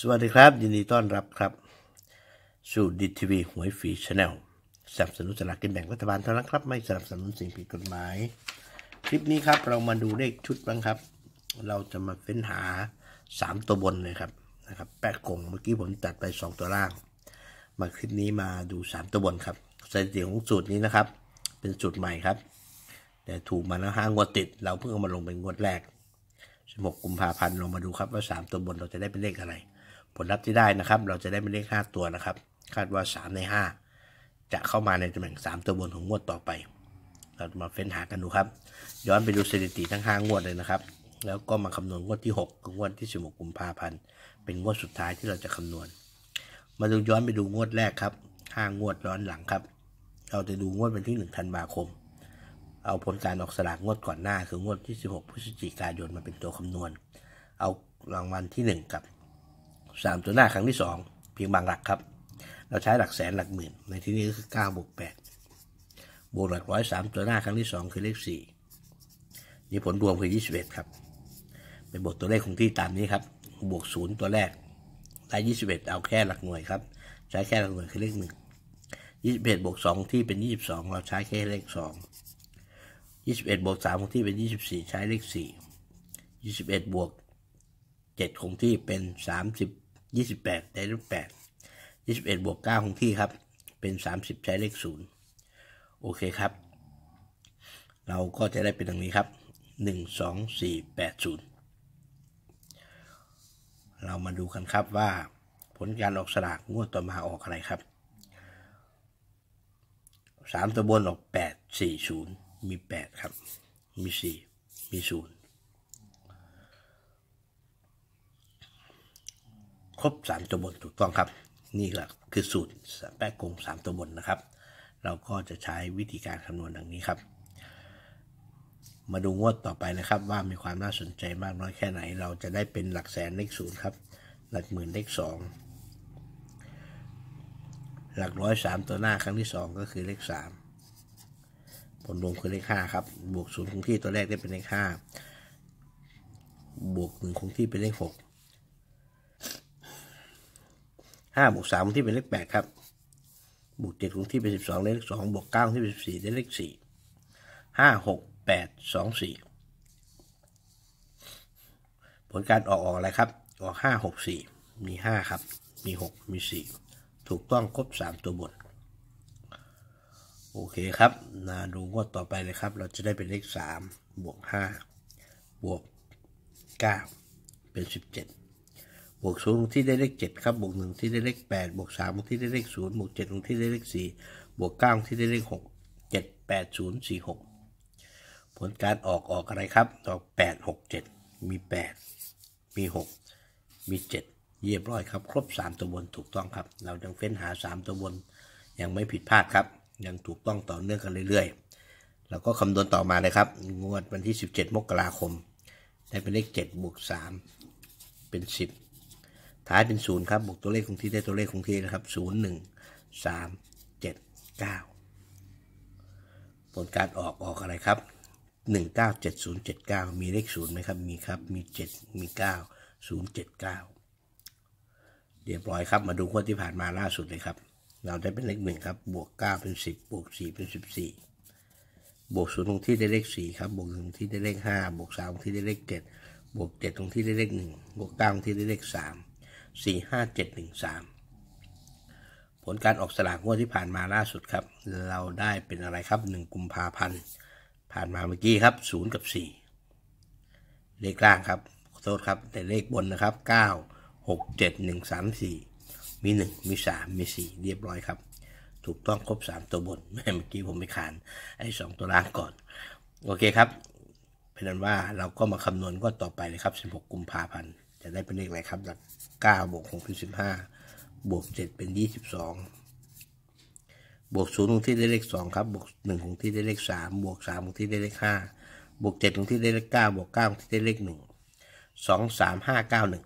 สวัสดีครับ ยินดีต้อนรับครับ สู่ดิทีวีหวยฟรีชาแนลสนับสนุนสลากกินแบ่งรัฐบาลเท่านั้นครับ ไม่สนับสนุนสิ่งผิดกฎหมาย คลิปนี้ครับเรามาดูเลขชุดบ้างครับ เราจะมาเฟ้นหา 3 ตัวบนเลยครับนะครับแปดกงเมื่อกี้ผมตัดไป 2 ตัวล่าง มาคลิปนี้มาดู 3 ตัวบนครับสถิติของสูตรนี้นะครับ เป็นสูตรใหม่ครับ แต่ถูกมาแล้วห้างวดติด เราเพิ่งเอามาลงเป็นงวดแรก16กุมภาพันธ์ลองมาดูครับว่า 3 ตัวบนเราจะได้เป็นเลขอะไร ผลลัพธ์ที่ได้นะครับ เราจะได้เป็นเลข 5 ตัวนะครับ คาดว่า 3 ใน 5 จะเข้ามาในตำแหน่ง 3 ตัวบนของงวดต่อไป เรามาเฟ้นหากันดูครับ ย้อนไปดูสถิติทั้ง 5 งวดเลยนะครับ แล้วก็มาคำนวณงวดที่6กับงวดที่ 16 กุมภาพันธ์ เป็นงวดสุดท้ายที่เราจะคำนวณ มาดูย้อนไปดูงวดแรกครับ 5 งวดย้อนหลังครับ เราจะดูงวดวันที่ 1 ธันวาคม เอาผลการออกสลากงวดก่อนหน้าคืองวดที่ 16 พฤศจิกายนมาเป็นตัวคำนวณ เอารางวัลที่ 1 กับ 3 ตัวหน้าครั้งที่ 2 เพียงบางหลักครับ เราใช้หลักแสนหลักหมื่น ในที่นี้ก็คือ9บวก8บวกหลักร้อยสามตัวหน้าครั้งที่ 2 คือเลข4นี่ผลรวมคือ 21 ครับไปบวกตัวเลขคงที่ตามนี้ครับ บวก 0 ตัวแรกได้21 เอาแค่หลักหน่วยครับ ใช้แค่หลักหน่วยคือเลข1 21บวก2ที่เป็น 22 เราใช้แค่เลข 2 21บวก3คงที่เป็น 24 ใช้เลข 4 21บวก7คงที่เป็น 30 28ได้เลข8 21บวก9คงที่ครับ เป็น30ใช้เลข0โอเคครับ เราก็จะได้เป็นดังนี้ครับ1 2 4 8 0เรามาดูกันครับว่าผลการออกสลากงวดต่อมาออกอะไรครับ3ตัวบนออก8 4 0มี8ครับ มี4มี0 ครบ3ตัวบนถูกต้องครับ นี่แหละคือสูตรแป้งกง3ตัวบนนะครับ เราก็จะใช้วิธีการคำนวณดังนี้ครับ มาดูงวดต่อไปนะครับ ว่ามีความน่าสนใจมากน้อยแค่ไหน เราจะได้เป็นหลักแสนเลขศูนย์ครับ หลักหมื่นเลขสองหลักร้อยสามตัวหน้าครั้งที่สองก็คือเลขสามผลรวมคือเลขห้าครับ บวกศูนย์คงที่ตัวแรกได้เป็นเลขห้าบวกหนึ่งคงที่เป็นเลขหก ห้าบวกสามที่เป็นเลขแปดครับบวกเจ็ดคงที่เป็นสิบสองเลขสองบวกเก้าที่เป็นสิบสี่ได้เลขสี่ห้าหกแปดสองสี่ผลการออกออกอะไรครับ ออกห้าหกสี่มีห้าครับ มีหกมีสี่ถูกต้องครบสามตัวบทโอเคครับนาดูงวดต่อไปเลยครับ เราจะได้เป็นเลขสามบวกห้าบวกเก้าเป็นสิบเจ็ด บวกศูนย์ที่ได้เลขเจ็ดครับบวกหนึ่งที่ได้เลขแปดบวกสามที่ได้เลขศูนย์บวกเจ็ดที่ได้เลขสี่บวกเก้าที่ได้เลขหกเจ็ดแปดศูนย์สี่หกผลการออกออกอะไรครับออกแปดหกเจ็ดมีแปดมีหกมีเจ็ดเรียบร้อยครับ ครบสามตัวบนถูกต้องครับ เรายังเฟ้นหาสามตัวบนยังไม่ผิดพลาดครับ ยังถูกต้องต่อเนื่องกันเรื่อยๆ เราก็คำนวณต่อมาเลยครับ งวดวันที่ 17 มกราคม ได้เป็นเลข 7 บวก 3 เป็น 10 ท้ายเป็น0ครับบวกตัวเลขคงที่ได้ตัวเลขคงที่นะครับ0 1 3 7 9ผลการออกออกอะไรครับ197079มีเลข0ไหมครับมีครับมี7มี9 079เรียบร้อยครับมาดูงวดที่ผ่านมาล่าสุดเลยครับเราได้เป็นเลขหนึ่งครับบวกเก้าเป็นสิบบวกสี่เป็นสิบสี่บวกศูนย์ตรงที่ได้เลขสี่ครับบวกหนึ่งที่ได้เลขห้าบวกสามตรงที่ได้เลขเจ็ดบวกเจ็ดตรงที่ได้เลขหนึ่งบวกเก้าตรงที่ได้เลขสาม สี่ห้าเจ็ดหนึ่งสามผลการออกสลากงวดที่ผ่านมาล่าสุดครับ เราได้เป็นอะไรครับหนึ่งกุมภาพันธ์ผ่านมาเมื่อกี้ครับศูนย์กับสี่เลขล่างครับขอโทษครับแต่เลขบนนะครับเก้าหกเจ็ดหนึ่งสามสี่มีหนึ่งมีสามมีสี่เรียบร้อยครับ ถูกต้องครบสามตัวบนแม่เมื่อกี้ผมไปขานไอ้สองตัวล่างก่อน โอเคครับเป็นนั้นว่าเราก็มาคำนวณก็ต่อไปเลยครับสิบหกกุมภาพันธ์ จะได้เป็นเลขอะไรครับหลักเก้าบวกหกเป็นสิบห้าบวกเจ็ดเป็นยี่สิบสองบวกศูนย์ตรงที่ได้เลขสองครับบวกหนึ่งของที่ได้เลขสามบวกสามของที่ได้เลขห้าบวกเจ็ดตรงที่ได้เลขเก้าบวกเก้าของที่ได้เลขหนึ่งสองสามห้าเก้าหนึ่ง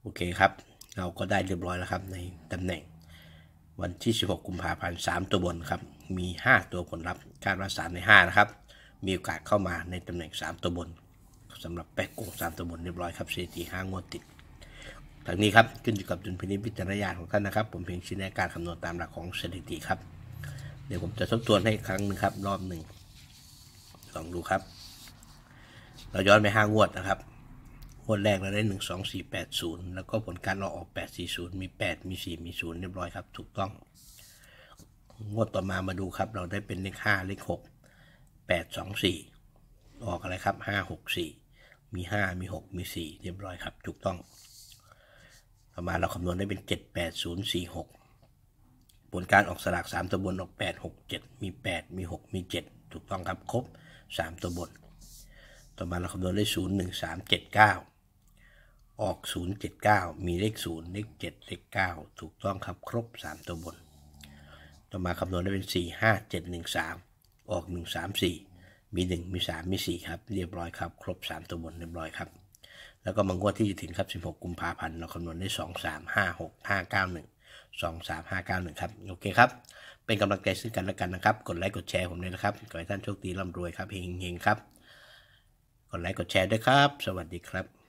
โอเคครับ เราก็ได้เรียบร้อยแล้วครับในตำแหน่งวันที่ 16 กุมภาพันธ์ 3 ตัวบนครับ มี 5 ตัวผลลัพธ์คาดว่า 3 ใน 5 นะครับ มีโอกาสเข้ามาในตำแหน่ง 3 ตัวบน สำหรับแป๊กกง3ตัวบนเรียบร้อยครับสถิติ5งวดติดทางนี้ครับขึ้นอยู่กับดุลพินิจพิจารณญาณของท่านนะครับ ผมเพียงชี้แนะการคำนวณตามหลักของสถิติครับ เดี๋ยวผมจะทบทวนให้ครั้งหนึงครับ รอบหนึ่งลองดูครับ เราย้อนไปห้างวดนะครับงวดแรกเราได้หนึ่งสองสี่แปดศูนย์แล้วก็ผลการเราออกแปดสี่ศูนย์มีแปดมีสี่มีศูนย์เรียบร้อยครับถูกต้องงวดต่อมามาดูครับ เราได้เป็นเลขห้าเลขหกแปดสองสี่ออกอะไรครับห้าหกสี่ มีห้ามีหกมีสี่เรียบร้อยครับ ถูกต้อง ต่อมาเราคำนวณได้เป็นเจ็ดแปดศูนย์สี่หกผลการออกสลากสามตัวบนออกแปดหกเจ็ดมีแปดมีหกมีเจ็ดถูกต้องครับ ครบสามตัวบน ต่อมาเราคำนวณได้ศูนย์หนึ่งสามเจ็ดเก้าออกศูนย์เจ็ดเก้ามีเลขศูนย์เลขเจ็ดเลขเก้าถูกต้องครับ ครบสามตัวบน ต่อมาคำนวณได้เป็นสี่ห้าเจ็ดหนึ่งสามออกหนึ่งสา มี 1 มีหนึ่งมีสามมีสี่ครับ เรียบร้อยครับ ครบสามตัวบนเรียบร้อยครับ แล้วก็มางวดที่จะถึงครับสิบหกกุมภาพันธ์เราคำนวณได้สองสามห้าหกห้าเก้าหนึ่งสองสามห้าเก้าหนึ่งครับ โอเคครับ เป็นกำลังใจซึ่งกันและกันนะครับ กดไลค์กดแชร์ผมด้วยนะครับ ขอให้ท่านโชคดีร่ำรวยครับเฮงๆครับ กดไลค์กดแชร์ด้วยครับ สวัสดีครับ